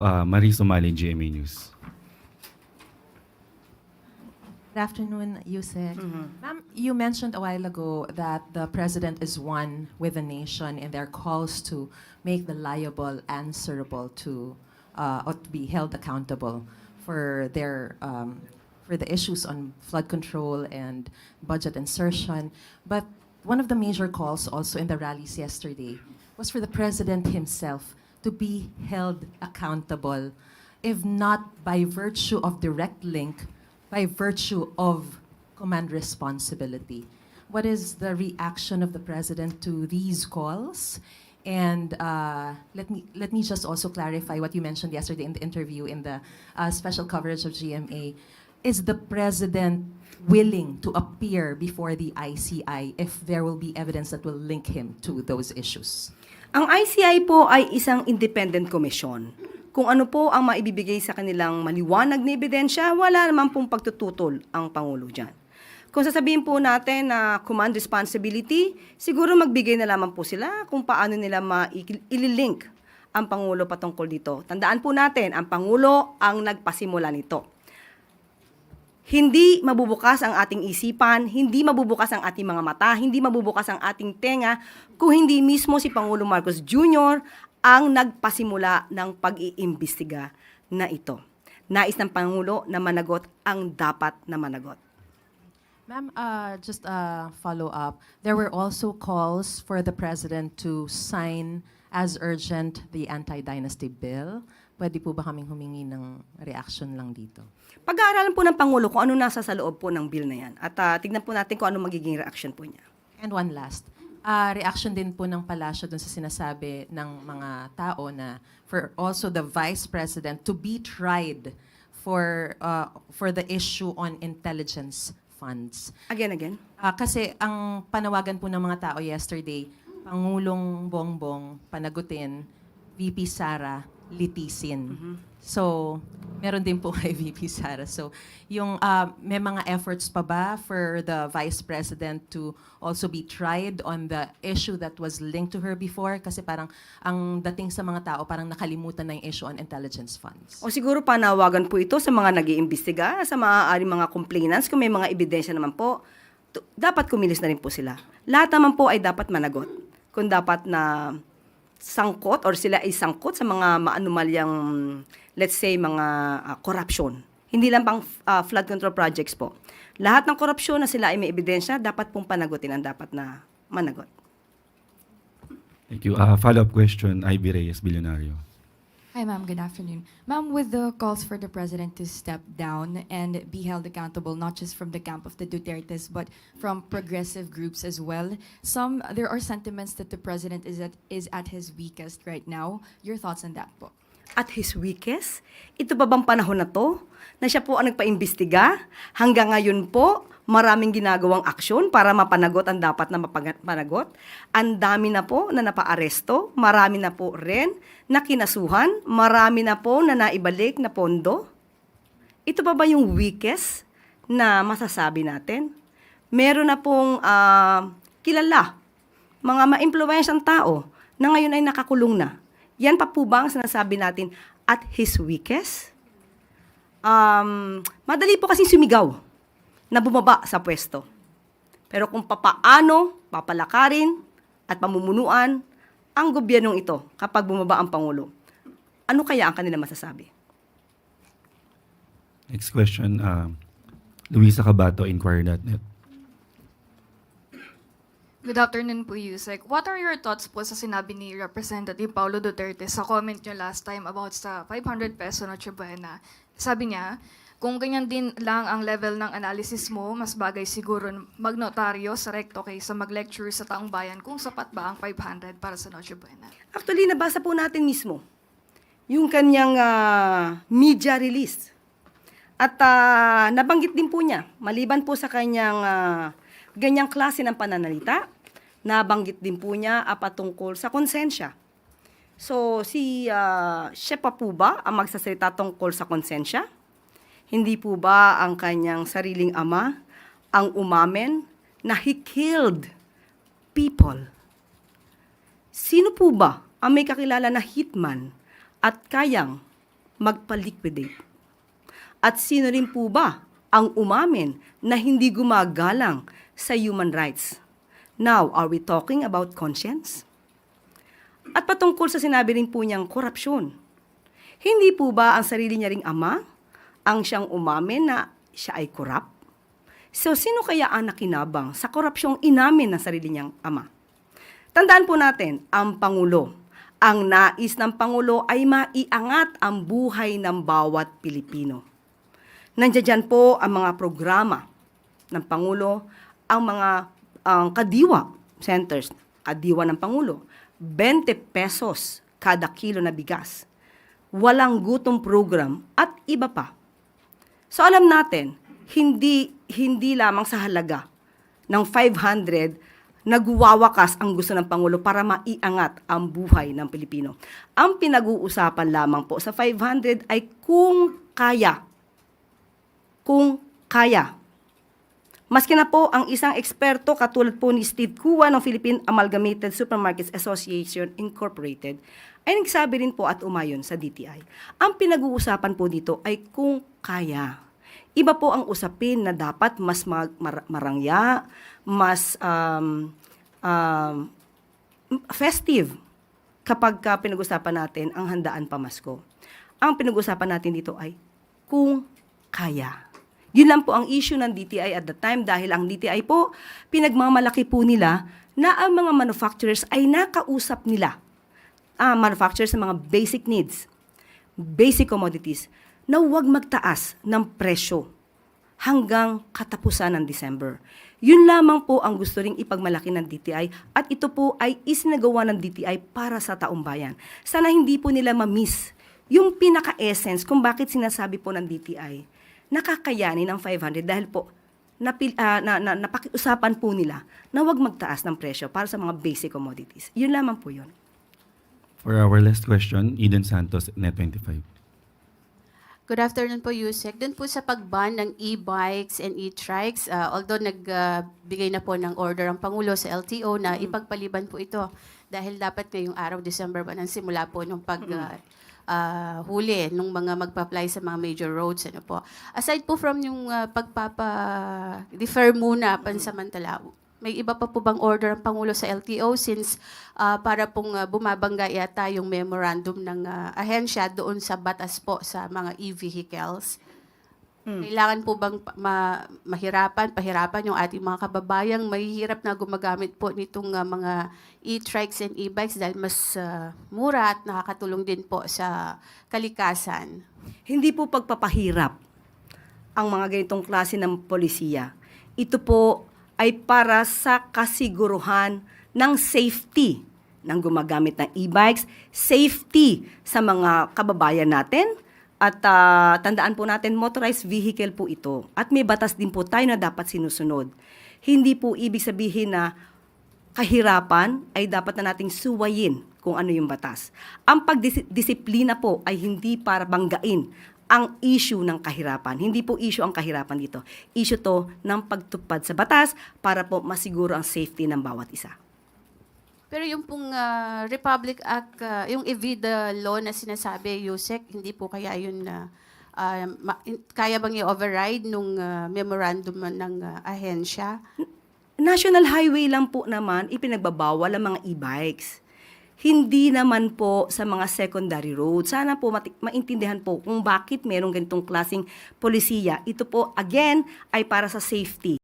Uh, Marie Somali, GMA News. Good afternoon, Yusek. Ma'am, you mentioned a while ago that the president is one with the nation in their calls to make the liable answerable to, uh, or to be held accountable for their, um, for the issues on flood control and budget insertion. But one of the major calls also in the rallies yesterday was for the president himself to be held accountable, if not by virtue of direct link, by virtue of command responsibility. What is the reaction of the president to these calls? And uh, let me let me just also clarify what you mentioned yesterday in the interview in the uh, special coverage of GMA. Is the president willing to appear before the ICI if there will be evidence that will link him to those issues? Ang ICI po ay isang independent commission. Kung ano po ang maibibigay sa kanilang maliwanag na ebidensya, wala naman pong pagtututol ang Pangulo dyan. Kung sasabihin po natin na command responsibility, siguro magbigay na lamang po sila kung paano nila ma-ililink ang Pangulo patungkol dito. Tandaan po natin, ang Pangulo ang nagpasimula nito. Hindi mabubukas ang ating isipan, hindi mabubukas ang ating mga mata, hindi mabubukas ang ating tenga kung hindi mismo si Pangulo Marcos Jr. ang nagpasimula ng pag-iimbestiga na ito. Nais ng Pangulo na managot ang dapat na managot. Ma'am, uh, just a follow-up. There were also calls for the president to sign as urgent the anti-dynasty bill. Pwede po ba kaming humingi ng reaction lang dito? Pag-aaralan po ng Pangulo kung ano nasa sa loob po ng bill na yan. At ah, tignan po natin kung ano magiging reaction po niya. And one last. Uh, reaction din po ng palasyo dun sa sinasabi ng mga tao na for also the vice president to be tried for uh, for the issue on intelligence funds. Again, again. Ah, kasi ang panawagan po ng mga tao yesterday, Pangulong Bongbong panagutin, VP Sara litisin. So, meron din po kay VP Sara. So, yung ah, may mga efforts pa ba for the Vice President to also be tried on the issue that was linked to her before? Kasi parang ang dating sa mga tao, parang nakalimutan na yung issue on intelligence funds. O siguro panawagan po ito sa mga nag iimbestiga sa maaaring mga complainants, kung may mga ebidensya naman po, dapat kumilis na rin po sila. Lahat naman po ay dapat managot. Kung dapat na sangkot or sila ay sangkot sa mga maanumalyang, let's say, mga ah, corruption. Hindi lang pang ah, flood control projects po. Lahat ng korupsyon na sila ay may ebidensya, dapat pong panagutin ang dapat na managot. Thank you. Uh, follow-up question, Ivy Reyes, Billionario. Hi, ma'am. Good afternoon. Ma'am, with the calls for the president to step down and be held accountable, not just from the camp of the Dutertes, but from progressive groups as well, some there are sentiments that the president is at is at his weakest right now. Your thoughts on that, po? at his weakest? Ito ba bang panahon na to na siya po ang nagpaimbestiga? Hanggang ngayon po, maraming ginagawang aksyon para mapanagot ang dapat na mapanagot. Ang dami na po na napaaresto, marami na po rin na kinasuhan, marami na po na naibalik na pondo. Ito ba ba yung weakest na masasabi natin? Meron na pong ah, kilala, mga ma-impluensyang tao na ngayon ay nakakulong na. Yan pa po ba ang sinasabi natin at his weakest? Um, madali po kasi sumigaw na bumaba sa pwesto. Pero kung papaano papalakarin at pamumunuan ang gobyernong ito kapag bumaba ang Pangulo, ano kaya ang kanila masasabi? Next question, uh, Luisa Cabato, Inquirer.net. Good afternoon po, Yusek. What are your thoughts po sa sinabi ni Representative Paulo Duterte sa comment niyo last time about sa 500 peso Noche Buena? Sabi niya, kung ganyan din lang ang level ng analysis mo, mas bagay siguro magnotaryo sa recto kaysa mag-lecture sa taong bayan kung sapat ba ang 500 para sa Noche Buena. Actually, nabasa po natin mismo yung kanyang ah, media release. At ah, nabanggit din po niya, maliban po sa kanyang ah, ganyang klase ng pananalita, nabanggit din po niya ah, patungkol sa konsensya. So, si ah, siya pa po ba ang magsasalita tungkol sa konsensya? Hindi po ba ang kanyang sariling ama ang umamen na he killed people? Sino po ba ang may kakilala na hitman at kayang magpa-liquidate? At sino rin po ba ang umamin na hindi gumagalang sa human rights? Now, are we talking about conscience? At patungkol sa sinabi rin po niyang korupsyon, hindi po ba ang sarili niya ring ama ang siyang umamin na siya ay korap? So, sino kaya ang nakinabang sa korupsyong inamin ng sarili niyang ama? Tandaan po natin, ang Pangulo, ang nais ng Pangulo ay maiangat ang buhay ng bawat Pilipino. Nandiyan po ang mga programa ng Pangulo, ang mga ang kadiwa centers, kadiwa ng Pangulo, 20 pesos kada kilo na bigas, walang gutom program at iba pa. So alam natin, hindi hindi lamang sa halaga ng 500 nagwawakas ang gusto ng Pangulo para maiangat ang buhay ng Pilipino. Ang pinag-uusapan lamang po sa 500 ay kung kaya. Kung kaya. Maski na po ang isang eksperto katulad po ni Steve Kua ng Philippine Amalgamated Supermarkets Association Incorporated ay nagsabi rin po at umayon sa DTI. Ang pinag-uusapan po dito ay kung kaya. Iba po ang usapin na dapat mas mag- mar- marangya, mas um, um, festive kapag ka pinag-usapan natin ang handaan pamasko. Ang pinag-usapan natin dito ay kung kaya. Yun lang po ang issue ng DTI at the time dahil ang DTI po, pinagmamalaki po nila na ang mga manufacturers ay nakausap nila. Ah, manufacturers ng mga basic needs, basic commodities, na huwag magtaas ng presyo hanggang katapusan ng December. Yun lamang po ang gusto ring ipagmalaki ng DTI at ito po ay isinagawa ng DTI para sa taong bayan. Sana hindi po nila ma-miss yung pinaka-essence kung bakit sinasabi po ng DTI nakakayanin ng 500 dahil po napil, ah, na, na, napakiusapan po nila na huwag magtaas ng presyo para sa mga basic commodities. Yun lamang po yun. For our last question, Eden Santos, Net25. Good afternoon po, Yusek. Doon po sa pagban ng e-bikes and e-trikes, uh, although nagbigay na po ng order ang Pangulo sa LTO na ipagpaliban po ito dahil dapat ngayong araw, December 1, ang simula po nung pag uh, uh, huli nung mga magpa-apply sa mga major roads. Ano po. Aside po from yung uh, pagpapa-defer muna pansamantala, may iba pa po bang order ang Pangulo sa LTO since uh, para pong uh, bumabangga yata yung memorandum ng uh, ahensya doon sa batas po sa mga e-vehicles? Kailangan po bang ma- mahirapan, pahirapan yung ating mga kababayang mahihirap na gumagamit po nitong uh, mga e-trikes and e-bikes dahil mas uh, mura at nakakatulong din po sa kalikasan? Hindi po pagpapahirap ang mga ganitong klase ng polisiya. Ito po ay para sa kasiguruhan ng safety ng gumagamit ng e-bikes, safety sa mga kababayan natin, at ah, tandaan po natin, motorized vehicle po ito. At may batas din po tayo na dapat sinusunod. Hindi po ibig sabihin na kahirapan ay dapat na nating suwayin kung ano yung batas. Ang pagdisiplina po ay hindi para banggain ang issue ng kahirapan. Hindi po issue ang kahirapan dito. Issue to ng pagtupad sa batas para po masiguro ang safety ng bawat isa. Pero yung pong uh, Republic Act, uh, yung EVIDA law na sinasabi, Yusek, hindi po kaya yun na uh, ma- kaya bang i-override nung uh, memorandum ng uh, ahensya? National highway lang po naman ipinagbabawal ang mga e-bikes. Hindi naman po sa mga secondary roads. Sana po mati- maintindihan po kung bakit merong ganitong klaseng polisiya. Ito po, again, ay para sa safety